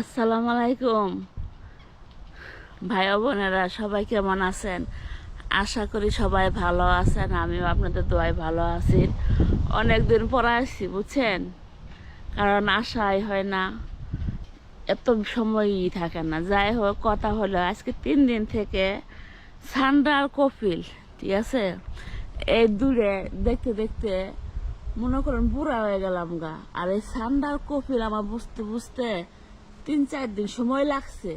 আসসালামু আলাইকুম। ভাই বোনেরা, সবাই কেমন আছেন? আশা করি সবাই ভালো আছেন, আমিও আপনাদের দোয়ায় ভালো আছি। অনেক দিন পরে আসছি, বুঝছেন? কারণ আশাই হয় না, এত সময়ই থাকে না। যাই হোক, কথা হলো, আজকে তিন দিন থেকে সান্ডা আর কপিল ঠিক আছে? এই দূরে দেখতে দেখতে মনে করেন বুড়া হয়ে গেলাম গা। আর এই সান্ডা আর কপিল আমার বুঝতে বুঝতে তিন চার দিন সময় লাগছে,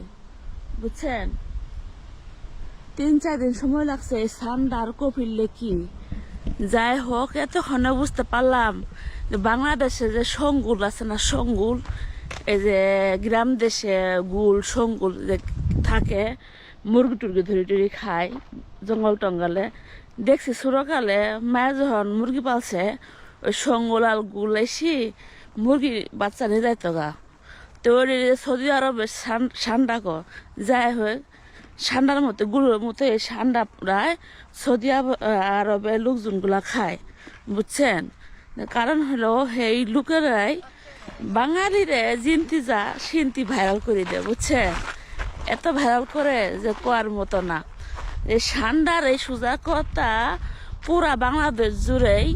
বুঝছেন? তিন চার দিন সময় লাগছে, এই সান্ডা আর কপিল কি? যাই হোক, এতক্ষণে বুঝতে পারলাম যে বাংলাদেশে যে সঙ্গুল আছে না, সঙ্গুল, এই যে গ্রাম দেশে গুল, সঙ্গুল যে থাকে, মুরগি টুরগি ধরে টুরি খায়, জঙ্গল টঙ্গলে। দেখছি ছোটকালে মায়ের যখন মুরগি পালছে, ওই সঙ্গুল আর গুল এসি মুরগি বাচ্চা নিয়ে যাইতো গা। তো সৌদি আরবের সান্ডা কো, যাই হোক, সান্ডার মতো গুলোর মতো এই সান্ডা প্রায় সৌদি আরবের লোকজনগুলা খায়, বুঝছেন? কারণ হলো এই লোকেরাই বাঙালিরে জিনতি যা সিনতি ভাইরাল করে দেয়, বুঝছেন? এত ভাইরাল করে যে কোয়ার মতো না। এই সান্ডার এই সোজা কথা পুরা বাংলাদেশ জুড়েই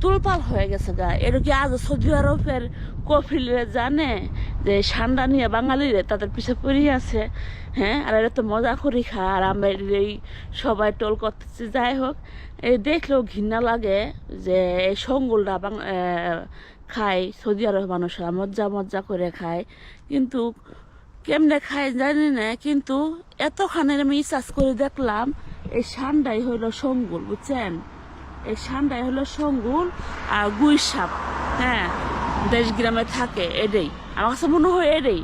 তুলপাল হয়ে গেছে গা। এটা কি আজ সৌদি আরবের কফিলে জানে যে সান্ডা নিয়ে বাঙালিরে তাদের পিছে পড়ে আছে। হ্যাঁ আর এটা তো মজা করি খা, আর আমরা এই সবাই টোল করতেছি, যাই হোক। এই দেখলেও ঘৃণা লাগে যে এই সঙ্গুলরা খায়, সৌদি আরব মানুষরা মজা মজা করে খায়। কিন্তু কেমনে খায় জানি না, কিন্তু এতখানে আমি রিসার্চ করে দেখলাম এই সান্ডাই হইল সঙ্গুল বুঝছেন? এই সান্ডাই হলো সঙ্গুল আর গুই সাপ হ্যাঁ? দেশ গ্রামে থাকে এটাই আমার কাছে মনে হয় এটাই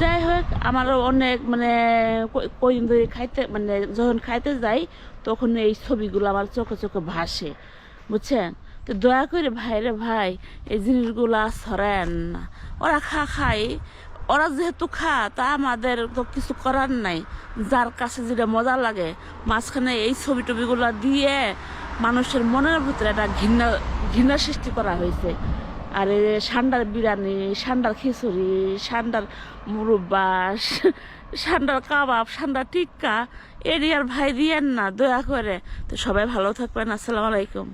যাই হোক, আমারও অনেক মানে কদিন ধরে খাইতে মানে যখন খাইতে যাই, তখন এই ছবিগুলো আমার চোখে চোখে ভাসে। বুঝছেন? তো দয়া করে ভাই রে ভাই, এই জিনিসগুলা সরেন না। ওরা খা খায় ওরা যেহেতু খা, তা আমাদের তো কিছু করার নাই। যার কাছে যেটা মজা লাগে, মাঝখানে এই ছবি টবিগুলো দিয়ে মানুষের মনের ভিতরে একটা ঘৃণা ঘৃণা সৃষ্টি করা হয়েছে। আর সান্ডার বিরিয়ানি সান্ডার খিচুড়ি সান্ডার মুরব্বাস সান্ডার কাবাব সান্ডার টিক্কা, এরিয়ার ভাই দিয়েন না, দয়া করে। তো সবাই ভালো থাকবেন, আসসালামু আলাইকুম।